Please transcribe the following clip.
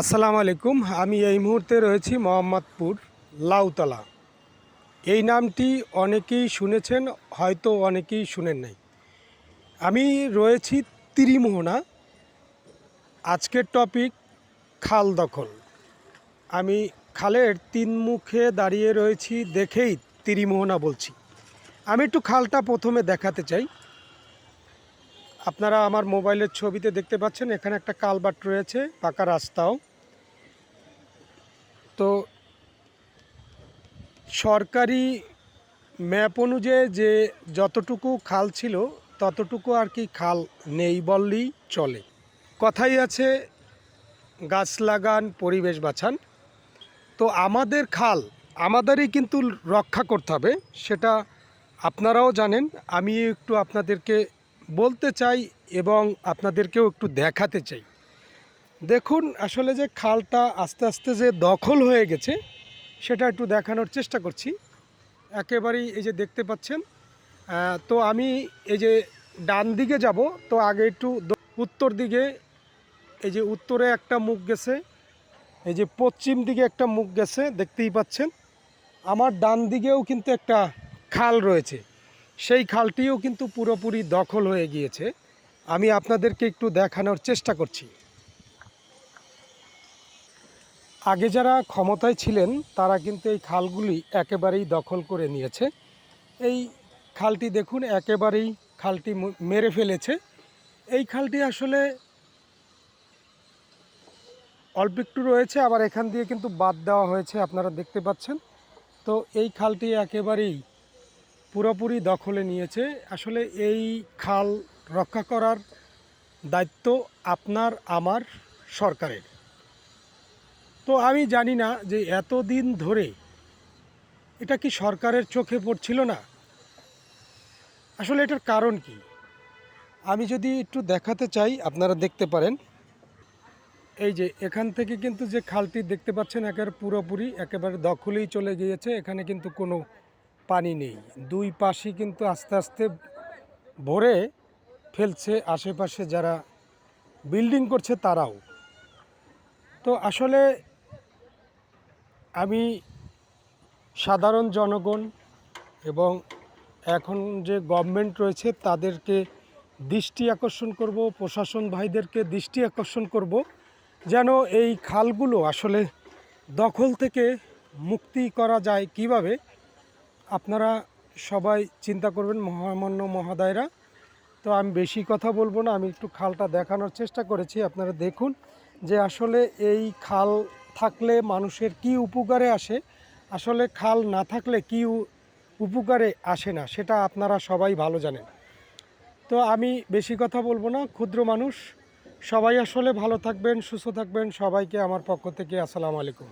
আসসালামু আলাইকুম। আমি এই মুহূর্তে রয়েছি মোহাম্মদপুর, লাউতলা। এই নামটি অনেকেই শুনেছেন, হয়তো অনেকেই শুনেন নাই। আমি রয়েছি ত্রিমোহনা। আজকের টপিক, খাল দখল। আমি খালের তিন মুখে দাঁড়িয়ে রয়েছি দেখেই ত্রিমোহনা বলছি। আমি একটু খালটা প্রথমে দেখাতে চাই। আপনারা আমার মোবাইলের ছবিতে দেখতে পাচ্ছেন, এখানে একটা কালবাট রয়েছে পাকা রাস্তাও। তো সরকারি ম্যাপ অনুযায়ী যে যতটুকু খাল ছিল, ততটুকু আর কি খাল নেই বললেই চলে। কথাই আছে, গাছ লাগান, পরিবেশ বাঁচান। তো আমাদের খাল, আমাদেরই কিন্তু রক্ষা করতে হবে, সেটা আপনারাও জানেন। আমি একটু আপনাদেরকে বলতে চাই এবং আপনাদেরকেও একটু দেখাতে চাই। দেখুন, আসলে যে খালটা আস্তে আস্তে যে দখল হয়ে গেছে, সেটা একটু দেখানোর চেষ্টা করছি। একেবারেই এই যে দেখতে পাচ্ছেন তো আমি এই যে ডান দিকে যাব, তো আগে একটু উত্তর দিকে, এই যে উত্তরে একটা মুখ গেছে, এই যে পশ্চিম দিকে একটা মুখ গেছে, দেখতেই পাচ্ছেন। আমার ডান দিকেও কিন্তু একটা খাল রয়েছে। সেই খালটিও কিন্তু পুরোপুরি দখল হয়ে গিয়েছে। আমি আপনাদেরকে একটু দেখানোর চেষ্টা করছি। আগে যারা ক্ষমতায় ছিলেন, তারা কিন্তু এই খালগুলি একেবারেই দখল করে নিয়েছে। এই খালটি দেখুন, একেবারেই খালটি মেরে ফেলেছে। এই খালটি আসলে অল্প একটু রয়েছে, আবার এখান দিয়ে কিন্তু বাদ দেওয়া হয়েছে, আপনারা দেখতে পাচ্ছেন। তো এই খালটি একেবারেই পুরোপুরি দখলে নিয়েছে। আসলে এই খাল রক্ষা করার দায়িত্ব আপনার, আমার সরকারের। তো আমি জানি না যে এতদিন ধরে এটা কি সরকারের চোখে পড়ছিল না? আসলে এটার কারণ কি? আমি যদি একটু দেখাতে চাই, আপনারা দেখতে পারেন। এই যে এখান থেকে কিন্তু যে খালটি দেখতে পাচ্ছেন, একেবারে পুরোপুরি, একেবারে দখলেই চলে গিয়েছে। এখানে কিন্তু কোনো পানি নেই। দুই পাশই কিন্তু আস্তে আস্তে ভরে ফেলছে আশেপাশে যারা বিল্ডিং করছে তারাও। তো আসলে আমি সাধারণ জনগণ এবং এখন যে গভর্নমেন্ট রয়েছে তাদেরকে দৃষ্টি আকর্ষণ করব, প্রশাসন ভাইদেরকে দৃষ্টি আকর্ষণ করব, যেন এই খালগুলো আসলে দখল থেকে মুক্তি করা যায় কীভাবে আপনারা সবাই চিন্তা করবেন, মহামান্য মহাদয়রা। তো আমি বেশি কথা বলব না, আমি একটু খালটা দেখানোর চেষ্টা করেছি, আপনারা দেখুন যে আসলে এই খাল থাকলে মানুষের কি উপকারে আসে, আসলে খাল না থাকলে কি উপকারে আসে না, সেটা আপনারা সবাই ভালো জানেন। তো আমি বেশি কথা বলব না, ক্ষুদ্র মানুষ, সবাই আসলে ভালো থাকবেন, সুস্থ থাকবেন, সবাইকে আমার পক্ষ থেকে আসসালামু আলাইকুম।